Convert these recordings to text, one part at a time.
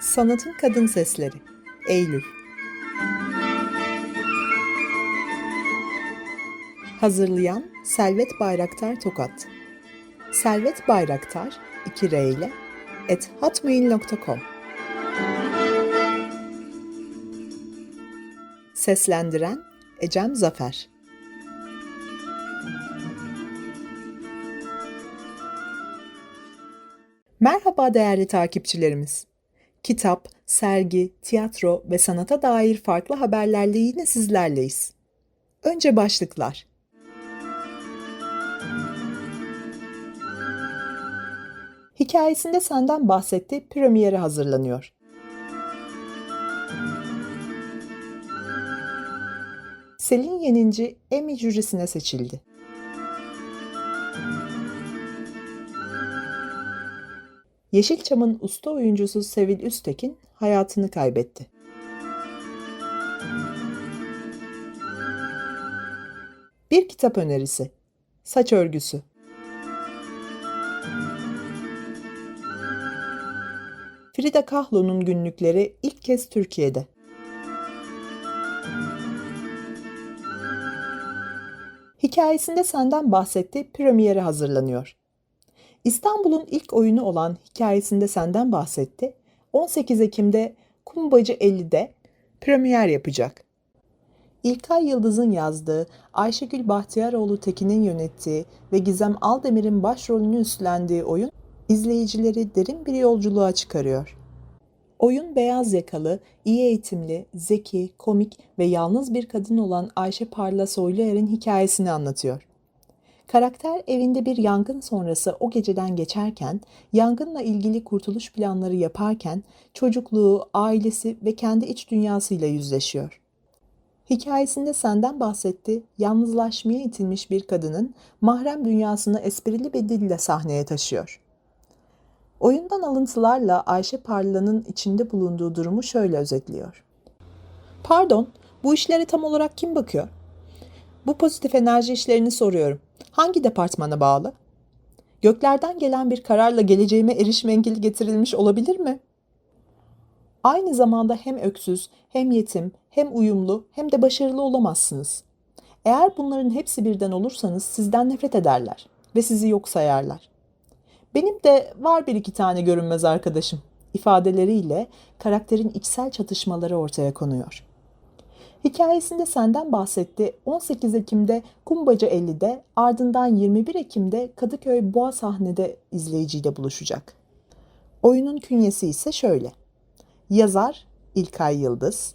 Sanatın Kadın Sesleri Eylül. Hazırlayan Selvet Bayraktar Tokat. Selvet Bayraktar 2 R ile et hotmail.com Seslendiren Ecem Zafer Merhaba değerli takipçilerimiz. Kitap, sergi, tiyatro ve sanata dair farklı haberlerle yine sizlerleyiz. Önce başlıklar. Hikayesinde senden bahsetti, premiere hazırlanıyor. Selin Yeninci Emmy jürisine seçildi. Yeşilçam'ın usta oyuncusu Sevil Üstekin hayatını kaybetti. Bir kitap önerisi. Saç örgüsü. Frida Kahlo'nun günlükleri ilk kez Türkiye'de. Hikayesinde senden bahsetti, premiere hazırlanıyor. İstanbul'un ilk oyunu olan Hikayesinde Senden Bahsetti, 18 Ekim'de Kumbacı 50'de premier yapacak. İlkay Yıldız'ın yazdığı, Ayşegül Bahtiyaroğlu Tekin'in yönettiği ve Gizem Aldemir'in başrolünü üstlendiği oyun, izleyicileri derin bir yolculuğa çıkarıyor. Oyun beyaz yakalı, iyi eğitimli, zeki, komik ve yalnız bir kadın olan Ayşe Parla Soyluer'in hikayesini anlatıyor. Karakter evinde bir yangın sonrası o geceden geçerken, yangınla ilgili kurtuluş planları yaparken çocukluğu, ailesi ve kendi iç dünyasıyla yüzleşiyor. Hikayesinde senden bahsetti, yalnızlaşmaya itilmiş bir kadının mahrem dünyasını esprili bir dille sahneye taşıyor. Oyundan alıntılarla Ayşe Parla'nın içinde bulunduğu durumu şöyle özetliyor. Pardon, bu işlere tam olarak kim bakıyor? Bu pozitif enerji işlerini soruyorum. Hangi departmana bağlı? Göklerden gelen bir kararla geleceğime erişme engeli getirilmiş olabilir mi? Aynı zamanda hem öksüz, hem yetim, hem uyumlu, hem de başarılı olamazsınız. Eğer bunların hepsi birden olursanız sizden nefret ederler ve sizi yok sayarlar. Benim de var bir iki tane görünmez arkadaşım ifadeleriyle karakterin içsel çatışmaları ortaya konuyor. Hikayesinde senden bahsetti. 18 Ekim'de Kumbacı 50'de ardından 21 Ekim'de Kadıköy Boğa sahnede izleyiciyle buluşacak. Oyunun künyesi ise şöyle. Yazar İlkay Yıldız,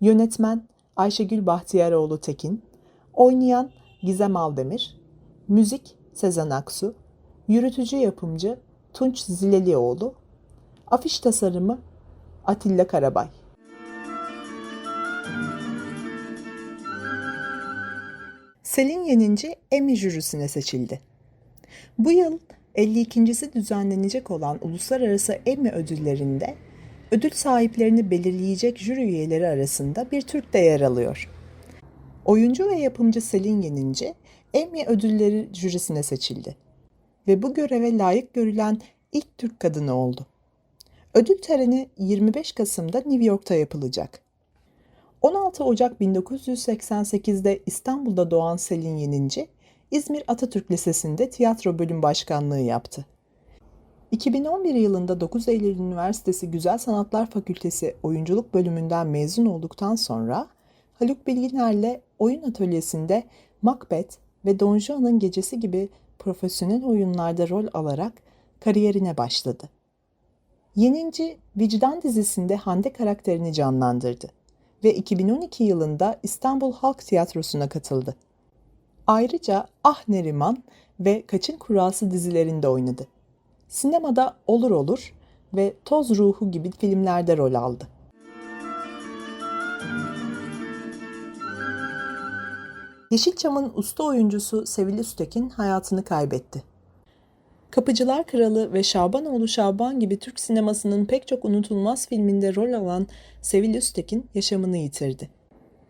yönetmen Ayşegül Bahtiyaroğlu Tekin, oynayan Gizem Aldemir, müzik Sezen Aksu, yürütücü yapımcı Tunç Zilelioğlu, afiş tasarımı Atilla Karabay. Selin Yeninci Emmy jürisine seçildi. Bu yıl 52.si düzenlenecek olan uluslararası Emmy ödüllerinde ödül sahiplerini belirleyecek jüri üyeleri arasında bir Türk de yer alıyor. Oyuncu ve yapımcı Selin Yeninci Emmy ödülleri jürisine seçildi ve bu göreve layık görülen ilk Türk kadını oldu. Ödül töreni 25 Kasım'da New York'ta yapılacak. 16 Ocak 1988'de İstanbul'da doğan Selin Yeninci, İzmir Atatürk Lisesi'nde tiyatro bölüm başkanlığı yaptı. 2011 yılında 9 Eylül Üniversitesi Güzel Sanatlar Fakültesi oyunculuk bölümünden mezun olduktan sonra Haluk Bilginer'le oyun atölyesinde Macbeth ve Don Juan'ın Gecesi gibi profesyonel oyunlarda rol alarak kariyerine başladı. Yeninci Vicdan dizisinde Hande karakterini canlandırdı ve 2012 yılında İstanbul Halk Tiyatrosu'na katıldı. Ayrıca Ah Neriman ve Kaçın Kurası dizilerinde oynadı. Sinemada Olur Olur ve Toz Ruhu gibi filmlerde rol aldı. Yeşilçam'ın usta oyuncusu Sevil Üstekin hayatını kaybetti. Kapıcılar Kralı ve Şabanoğlu Şaban gibi Türk sinemasının pek çok unutulmaz filminde rol alan Sevil Üstekin yaşamını yitirdi.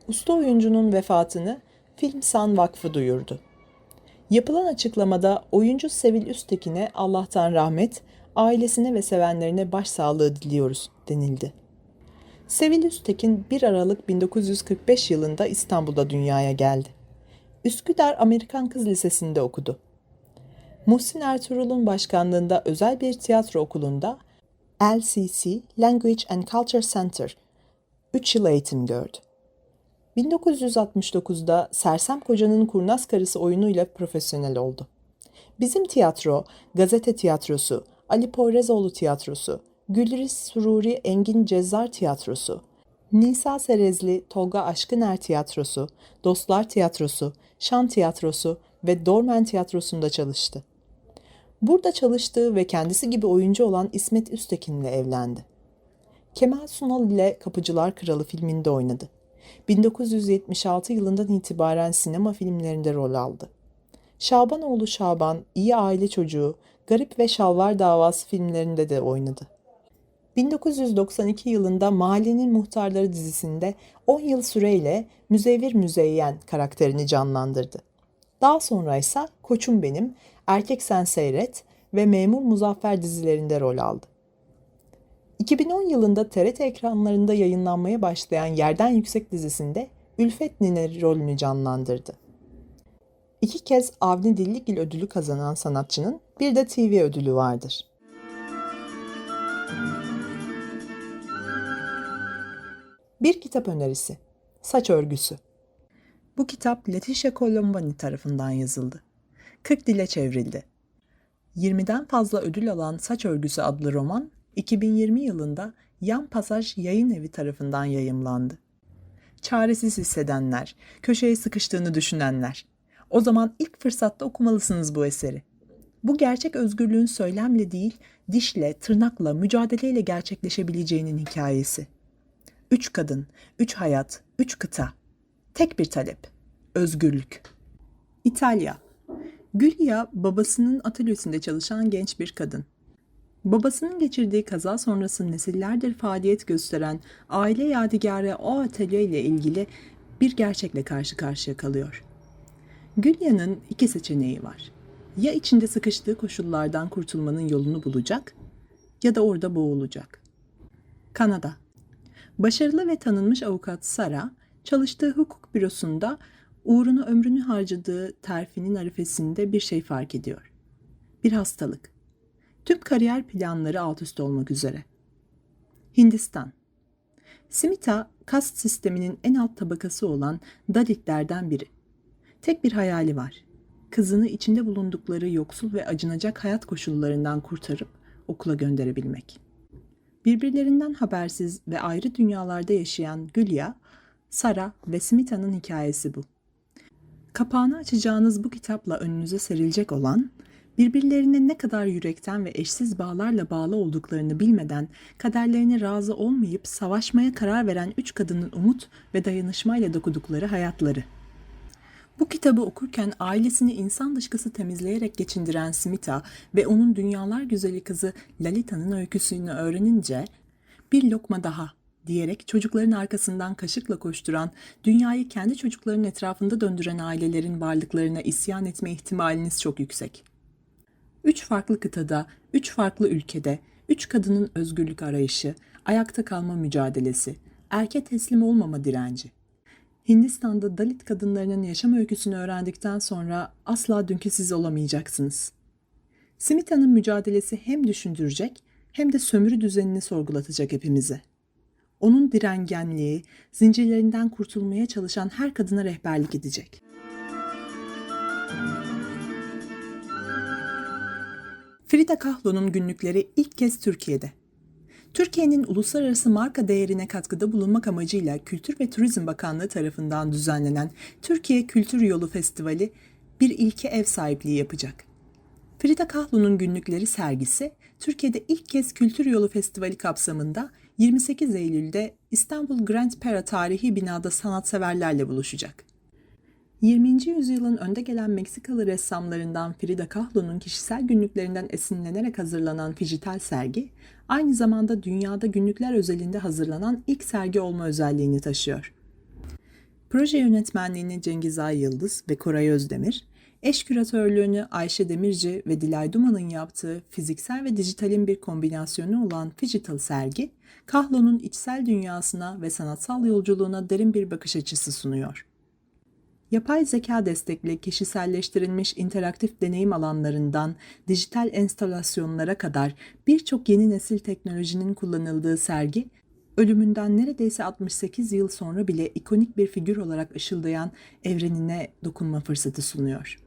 Usta oyuncunun vefatını Film San Vakfı duyurdu. Yapılan açıklamada oyuncu Sevil Üstekin'e Allah'tan rahmet, ailesine ve sevenlerine başsağlığı diliyoruz denildi. Sevil Üstekin 1 Aralık 1945 yılında İstanbul'da dünyaya geldi. Üsküdar Amerikan Kız Lisesi'nde okudu. Muhsin Ertuğrul'un başkanlığında özel bir tiyatro okulunda LCC Language and Culture Center 3 yıl eğitim gördü. 1969'da Sersem Koca'nın Kurnaz Karısı oyunuyla profesyonel oldu. Bizim tiyatro, gazete tiyatrosu, Ali Poyrazoğlu tiyatrosu, Gülriz Sururi Engin Cezzar tiyatrosu, Nisa Serezli Tolga Aşkıner tiyatrosu, Dostlar tiyatrosu, Şan tiyatrosu ve Dormen tiyatrosunda çalıştı. Burada çalıştığı ve kendisi gibi oyuncu olan İsmet Üstekin'le evlendi. Kemal Sunal ile Kapıcılar Kralı filminde oynadı. 1976 yılından itibaren sinema filmlerinde rol aldı. Şabanoğlu Şaban, İyi Aile Çocuğu, Garip ve Şalvar Davası filmlerinde de oynadı. 1992 yılında Mahallenin Muhtarları dizisinde 10 yıl süreyle Müzevir Müzeyyen karakterini canlandırdı. Daha sonra ise Koçum Benim, Erkek Sen Seyret ve Memur Muzaffer dizilerinde rol aldı. 2010 yılında TRT ekranlarında yayınlanmaya başlayan Yerden Yüksek dizisinde Ülfet Nine rolünü canlandırdı. İki kez Avni Dilligil ödülü kazanan sanatçının bir de TV ödülü vardır. Bir kitap önerisi. Saç örgüsü. Bu kitap Letitia Colombani tarafından yazıldı. 40 dile çevrildi. 20'den fazla ödül alan Saç Örgüsü adlı roman 2020 yılında Yan Pasaj Yayın Evi tarafından yayımlandı. Çaresiz hissedenler, köşeye sıkıştığını düşünenler. O zaman ilk fırsatta okumalısınız bu eseri. Bu gerçek özgürlüğün söylemle değil, dişle, tırnakla, mücadeleyle gerçekleşebileceğinin hikayesi. Üç kadın, üç hayat, üç kıta. Tek bir talep. Özgürlük. İtalya. Gülya babasının atölyesinde çalışan genç bir kadın. Babasının geçirdiği kaza sonrası nesillerdir faaliyet gösteren aile yadigarı o atölye ile ilgili bir gerçekle karşı karşıya kalıyor. Gülya'nın iki seçeneği var. Ya içinde sıkıştığı koşullardan kurtulmanın yolunu bulacak ya da orada boğulacak. Kanada Başarılı ve tanınmış avukat Sara, çalıştığı hukuk bürosunda uğruna ömrünü harcadığı terfinin arifesinde bir şey fark ediyor. Bir hastalık. Tüm kariyer planları alt üst olmak üzere. Hindistan Smita, kast sisteminin en alt tabakası olan Dalitlerden biri. Tek bir hayali var. Kızını içinde bulundukları yoksul ve acınacak hayat koşullarından kurtarıp okula gönderebilmek. Birbirlerinden habersiz ve ayrı dünyalarda yaşayan Gülya, Sara ve Smita'nın hikayesi bu. Kapağını açacağınız bu kitapla önünüze serilecek olan, birbirlerine ne kadar yürekten ve eşsiz bağlarla bağlı olduklarını bilmeden kaderlerine razı olmayıp savaşmaya karar veren üç kadının umut ve dayanışmayla dokudukları hayatları. Bu kitabı okurken ailesini insan dışkısı temizleyerek geçindiren Smita ve onun dünyalar güzeli kızı Lalita'nın öyküsünü öğrenince bir lokma daha diyerek çocukların arkasından kaşıkla koşturan, dünyayı kendi çocuklarının etrafında döndüren ailelerin varlıklarına isyan etme ihtimaliniz çok yüksek. Üç farklı kıtada, üç farklı ülkede, üç kadının özgürlük arayışı, ayakta kalma mücadelesi, erke teslim olmama direnci. Hindistan'da Dalit kadınlarının yaşam öyküsünü öğrendikten sonra asla dünkü siz olamayacaksınız. Simita'nın mücadelesi hem düşündürecek hem de sömürü düzenini sorgulatacak hepimizi. Onun direngenliği, zincirlerinden kurtulmaya çalışan her kadına rehberlik edecek. Frida Kahlo'nun günlükleri ilk kez Türkiye'de. Türkiye'nin uluslararası marka değerine katkıda bulunmak amacıyla Kültür ve Turizm Bakanlığı tarafından düzenlenen Türkiye Kültür Yolu Festivali bir ilke ev sahipliği yapacak. Frida Kahlo'nun günlükleri sergisi Türkiye'de ilk kez Kültür Yolu Festivali kapsamında 28 Eylül'de İstanbul Grand Pera tarihi binada sanatseverlerle buluşacak. 20. yüzyılın önde gelen Meksikalı ressamlarından Frida Kahlo'nun kişisel günlüklerinden esinlenerek hazırlanan fijital sergi, aynı zamanda dünyada günlükler özelinde hazırlanan ilk sergi olma özelliğini taşıyor. Proje yönetmenliğini Cengiz Ay Yıldız ve Koray Özdemir, eş küratörlüğünü Ayşe Demirci ve Dilay Duman'ın yaptığı fiziksel ve dijitalin bir kombinasyonu olan Digital sergi, Kahlo'nun içsel dünyasına ve sanatsal yolculuğuna derin bir bakış açısı sunuyor. Yapay zeka destekli kişiselleştirilmiş interaktif deneyim alanlarından dijital enstalasyonlara kadar birçok yeni nesil teknolojinin kullanıldığı sergi, ölümünden neredeyse 68 yıl sonra bile ikonik bir figür olarak ışıldayan evrenine dokunma fırsatı sunuyor.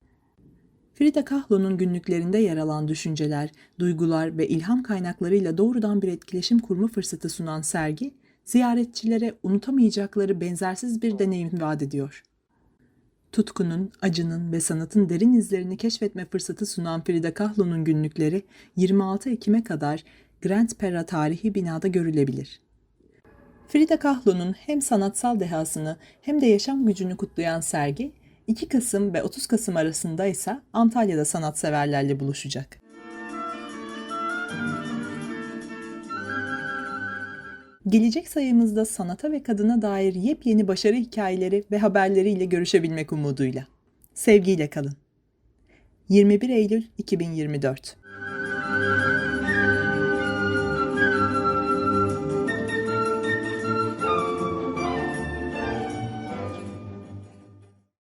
Frida Kahlo'nun günlüklerinde yer alan düşünceler, duygular ve ilham kaynaklarıyla doğrudan bir etkileşim kurma fırsatı sunan sergi, ziyaretçilere unutamayacakları benzersiz bir deneyim vaat ediyor. Tutkunun, acının ve sanatın derin izlerini keşfetme fırsatı sunan Frida Kahlo'nun günlükleri 26 Ekim'e kadar Grand Pera tarihi binada görülebilir. Frida Kahlo'nun hem sanatsal dehasını hem de yaşam gücünü kutlayan sergi 2 Kasım ve 30 Kasım arasında ise Antalya'da sanatseverlerle buluşacak. Gelecek sayımızda sanata ve kadına dair yepyeni başarı hikayeleri ve haberleriyle görüşebilmek umuduyla. Sevgiyle kalın. 21 Eylül 2024